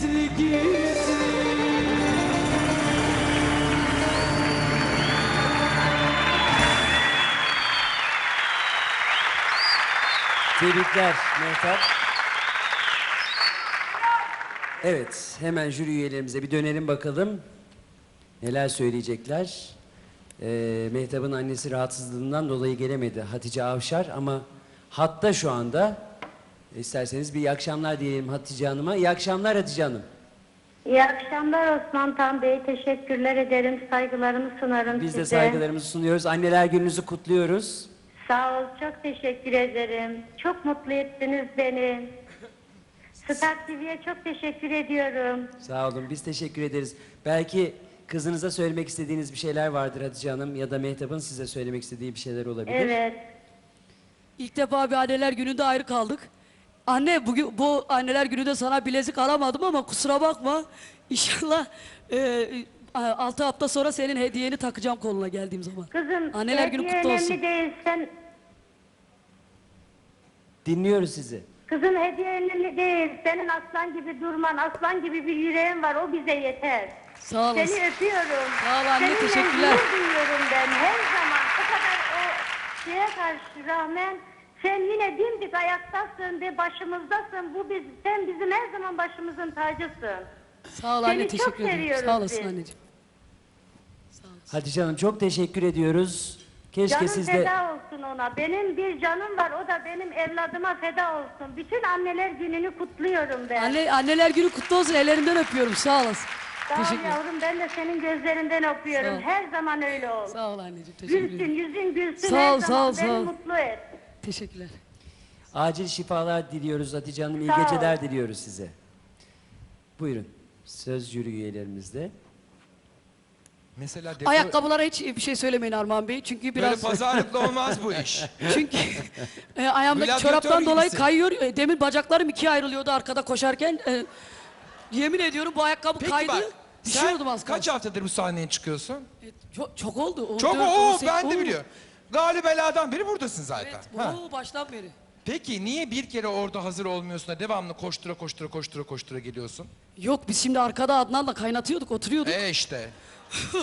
gizli gizli Tebrikler Mehtap. Evet, hemen jüri üyelerimize bir dönelim bakalım. Neler söyleyecekler? Ee, Mehtap'ın annesi rahatsızlığından dolayı gelemedi Hatice Avşar ama hatta şu anda isterseniz bir iyi akşamlar diyelim Hatice Hanım'a. İyi akşamlar Hatice Hanım. İyi akşamlar Osman Tan Bey. Teşekkürler ederim. Saygılarımı sunarım Biz size. de saygılarımızı sunuyoruz. Anneler gününüzü kutluyoruz. Sağ ol. Çok teşekkür ederim. Çok mutlu ettiniz beni. Star TV'ye çok teşekkür ediyorum. Sağ olun. Biz teşekkür ederiz. Belki kızınıza söylemek istediğiniz bir şeyler vardır Hatice Hanım ya da Mehtap'ın size söylemek istediği bir şeyler olabilir. Evet. İlk defa bir anneler gününde ayrı kaldık. Anne bugün bu anneler gününde sana bilezik alamadım ama kusura bakma. İnşallah e, 6 hafta sonra senin hediyeni takacağım koluna geldiğim zaman. Kızım Anneler günü hediye kutlu önemli olsun. değil. Sen, Dinliyoruz sizi. kızım hediye önemli değil. Senin aslan gibi durman, aslan gibi bir yüreğin var. O bize yeter. Sağ olasın. Seni öpüyorum. Sağ ol anne, Seninle teşekkürler. gurur duyuyorum ben her zaman. O kadar o şeye karşı rağmen sen yine dimdik ayaktasın ve başımızdasın. Bu biz, sen bizim her zaman başımızın tacısın. Sağ ol anne Seni çok teşekkür ederim. seviyoruz Sağ olasın biz. anneciğim. Hatice Hanım çok teşekkür ediyoruz. Keşke Canım siz de... feda olsun ona. Benim bir canım var. O da benim evladıma feda olsun. Bütün anneler gününü kutluyorum ben. Anne, anneler günü kutlu olsun. Ellerinden öpüyorum. Sağ olasın. Sağ ol Teşekkür ederim. yavrum. Ben de senin gözlerinden Sağ öpüyorum. Her zaman öyle ol. Sağ ol anneciğim. Teşekkür Gülsün, ederim. yüzün gülsün. Sağ her ol, sağ zaman ol, sağ beni ol. mutlu et. Teşekkürler. Acil şifalar diliyoruz Hatice Hanım. İyi Sağ geceler diliyoruz size. Buyurun. Söz jüri üyelerimizde. Mesela dekor- Ayakkabılara hiç bir şey söylemeyin Armağan Bey. Çünkü böyle biraz... pazarlıklı olmaz bu iş. Çünkü e, ayağımdaki çoraptan dolayı gibisin. kayıyor. E, demin bacaklarım ikiye ayrılıyordu arkada koşarken. E, yemin ediyorum bu ayakkabı Peki kaydı. bak sen az kaç haftadır bu sahneye çıkıyorsun? E, çok, çok oldu. On Çok dört, o ben de biliyorum. Galip Ela'dan beri buradasın zaten. Evet, Ha. oo, baştan beri. Peki niye bir kere orada hazır olmuyorsun da devamlı koştura koştura koştura koştura geliyorsun? Yok biz şimdi arkada Adnan'la kaynatıyorduk, oturuyorduk. E işte.